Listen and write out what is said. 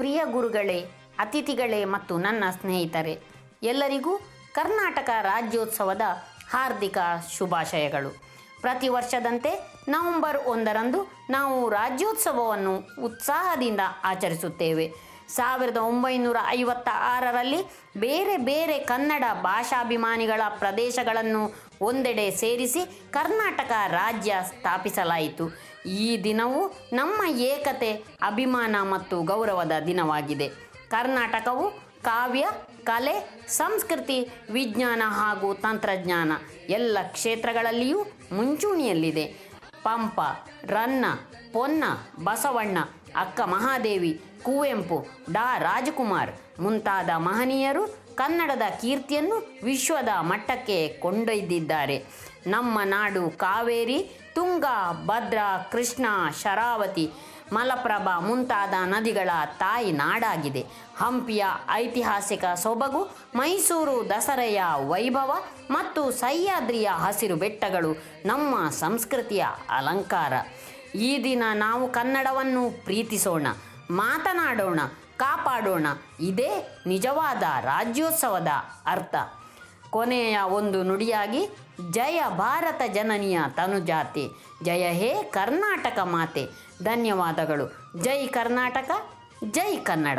ಪ್ರಿಯ ಗುರುಗಳೇ, ಅತಿಥಿಗಳೇ ಮತ್ತು ನನ್ನ ಸ್ನೇಹಿತರೆ, ಎಲ್ಲರಿಗೂ ಕರ್ನಾಟಕ ರಾಜ್ಯೋತ್ಸವದ ಹಾರ್ದಿಕ ಶುಭಾಶಯಗಳು. ಪ್ರತಿ ವರ್ಷದಂತೆ ನವೆಂಬರ್ ಒಂದರಂದು ನಾವು ರಾಜ್ಯೋತ್ಸವವನ್ನು ಉತ್ಸಾಹದಿಂದ ಆಚರಿಸುತ್ತೇವೆ. ಸಾವಿರದ ಒಂಬೈನೂರ ಐವತ್ತ ಆರರಲ್ಲಿ ಬೇರೆ ಬೇರೆ ಕನ್ನಡ ಭಾಷಾಭಿಮಾನಿಗಳ ಪ್ರದೇಶಗಳನ್ನು ಒಂದೆಡೆ ಸೇರಿಸಿ ಕರ್ನಾಟಕ ರಾಜ್ಯ ಸ್ಥಾಪಿಸಲಾಯಿತು. ಈ ದಿನವು ನಮ್ಮ ಏಕತೆ, ಅಭಿಮಾನ ಮತ್ತು ಗೌರವದ ದಿನವಾಗಿದೆ. ಕರ್ನಾಟಕವು ಕಾವ್ಯ, ಕಲೆ, ಸಂಸ್ಕೃತಿ, ವಿಜ್ಞಾನ ಹಾಗೂ ತಂತ್ರಜ್ಞಾನ ಎಲ್ಲ ಕ್ಷೇತ್ರಗಳಲ್ಲಿಯೂ ಮುಂಚೂಣಿಯಲ್ಲಿದೆ. ಪಂಪ, ರನ್ನ, ಪೊನ್ನ, ಬಸವಣ್ಣ ಅಕ್ಕ ಮಹಾದೇವಿ, ಕುವೆಂಪು, ಡಾ. ರಾಜಕುಮಾರ್ ಮುಂತಾದ ಮಹನೀಯರು ಕನ್ನಡದ ಕೀರ್ತಿಯನ್ನು ವಿಶ್ವದ ಮಟ್ಟಕ್ಕೆ ಕೊಂಡೊಯ್ದಿದ್ದಾರೆ. ನಮ್ಮ ನಾಡು ಕಾವೇರಿ, ತುಂಗಾ, ಭದ್ರಾ, ಕೃಷ್ಣ, ಶರಾವತಿ, ಮಲಪ್ರಭಾ ಮುಂತಾದ ನದಿಗಳ ತಾಯಿ ನಾಡಾಗಿದೆ. ಹಂಪಿಯ ಐತಿಹಾಸಿಕ ಸೊಬಗು, ಮೈಸೂರು ದಸರೆಯ ವೈಭವ ಮತ್ತು ಸಹ್ಯಾದ್ರಿಯ ಹಸಿರು ಬೆಟ್ಟಗಳು ನಮ್ಮ ಸಂಸ್ಕೃತಿಯ ಅಲಂಕಾರ. ಈ ದಿನ ನಾವು ಕನ್ನಡವನ್ನು ಪ್ರೀತಿಸೋಣ, ಮಾತನಾಡೋಣ, ಕಾಪಾಡೋಣ. ಇದೇ ನಿಜವಾದ ರಾಜ್ಯೋತ್ಸವದ ಅರ್ಥ. ಕೊನೆಯ ಒಂದು ನುಡಿಯಾಗಿ, ಜಯ ಭಾರತ ಜನನಿಯ ತನುಜಾತೆ. ಜಯ ಹೇ ಕರ್ನಾಟಕ ಮಾತೆ. ಧನ್ಯವಾದಗಳು. ಜೈ ಕರ್ನಾಟಕ, ಜೈ ಕನ್ನಡ.